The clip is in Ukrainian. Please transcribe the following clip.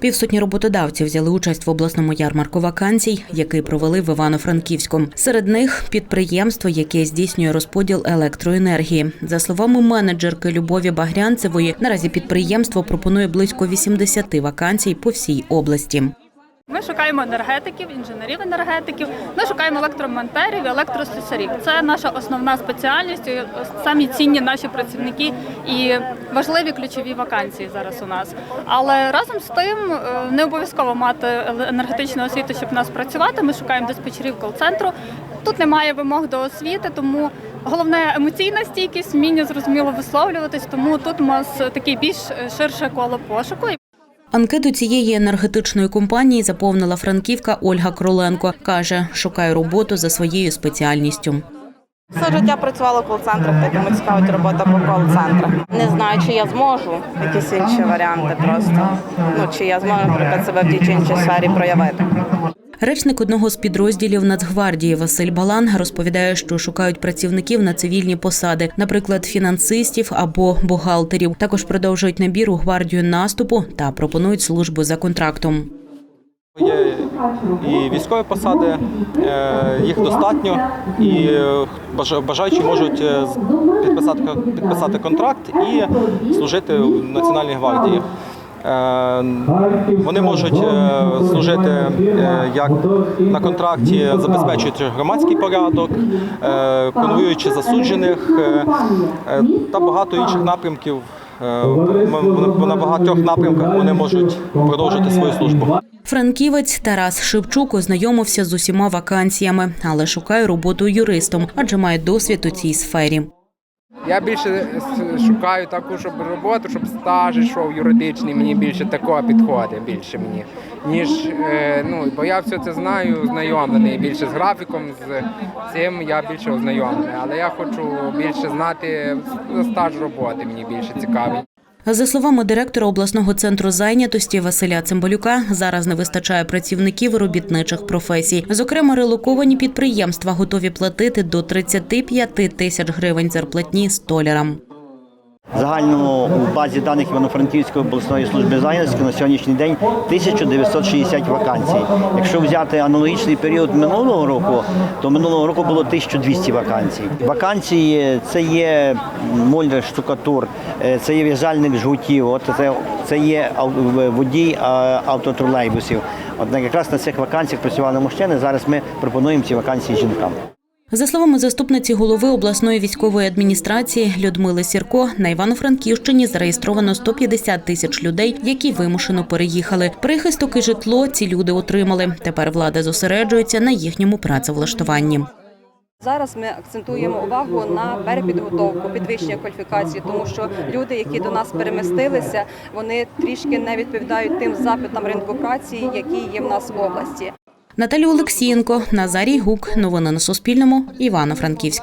Півсотні роботодавців взяли участь в обласному ярмарку вакансій, який провели в Івано-Франківську. Серед них підприємство, яке здійснює розподіл електроенергії. За словами менеджерки Любові Багрянцевої, наразі підприємство пропонує близько 80 вакансій по всій області. Ми шукаємо енергетиків, інженерів енергетиків. Ми шукаємо електромонтерів, і електрослюсарів. Це наша основна спеціальність, самі цінні наші працівники і важливі ключові вакансії зараз у нас. Але разом з тим е, не обов'язково мати енергетичну освіту, щоб в нас працювати. Ми шукаємо диспетчерів кол-центру. Тут немає вимог до освіти, тому головне емоційна стійкість, вміння зрозуміло висловлюватись. Тому тут у нас такий більш ширше коло пошуку. Анкету цієї енергетичної компанії заповнила франківка Ольга Кроленко. Каже, шукає роботу за своєю спеціальністю. Все життя працювала так і цікавить робота по кол-центрах. Не знаю, чи я зможу якісь інші варіанти просто. Ну чи я зможу, наприклад, себе в тій чи іншій сфері проявити. Речник одного з підрозділів Нацгвардії Василь Балан розповідає, що шукають працівників на цивільні посади, наприклад, фінансистів або бухгалтерів. Також продовжують набір у гвардію наступу та пропонують службу за контрактом. Є і військові посади, е, їх достатньо, і е, бажаючі можуть е, підписати, підписати контракт і служити в Національній гвардії. Е, Вони можуть е, служити е, як на контракті, забезпечуючи громадський порядок, конвоюючи засуджених та багато інших напрямків. На багатьох напрямках вони можуть продовжити свою службу. Франківець Тарас Шевчук ознайомився з усіма вакансіями, але шукає роботу юристом, адже має досвід у цій сфері. Я більше шукаю таку, щоб роботу, щоб стаж йшов юридичний, мені більше такого підходить, більше мені. Ніж е, ну, бо я все це знаю, ознайомлений більше з графіком, з цим я більше ознайомлений. Але я хочу більше знати стаж роботи, мені більше цікавий. За словами директора обласного центру зайнятості Василя Цимбалюка, зараз не вистачає працівників робітничих професій. Зокрема, релоковані підприємства готові платити до 35 тисяч гривень зарплатні столярам. Загально у базі даних Івано-Франківської обласної служби зайнятості на сьогоднішній день 1960 вакансій. Якщо взяти аналогічний період минулого року, то минулого року було 1200 вакансій. Вакансії це є мольдер, штукатур, е, це є в'язальник жгутів, от це, це є водій автотролейбусів. От якраз на цих вакансіях працювали мужчини. Зараз ми пропонуємо ці вакансії жінкам. За словами заступниці голови обласної військової адміністрації Людмили Сірко, на Івано-Франківщині зареєстровано 150 тисяч людей, які вимушено переїхали. Прихисток і житло ці люди отримали. Тепер влада зосереджується на їхньому працевлаштуванні. Зараз ми акцентуємо увагу на перепідготовку, підвищення кваліфікації, тому що люди, які до нас перемістилися, вони трішки не відповідають тим запитам ринку праці, які є в нас в області. Наталія Олексієнко, Назарій Гук. Новини на Суспільному. Івано-Франківськ.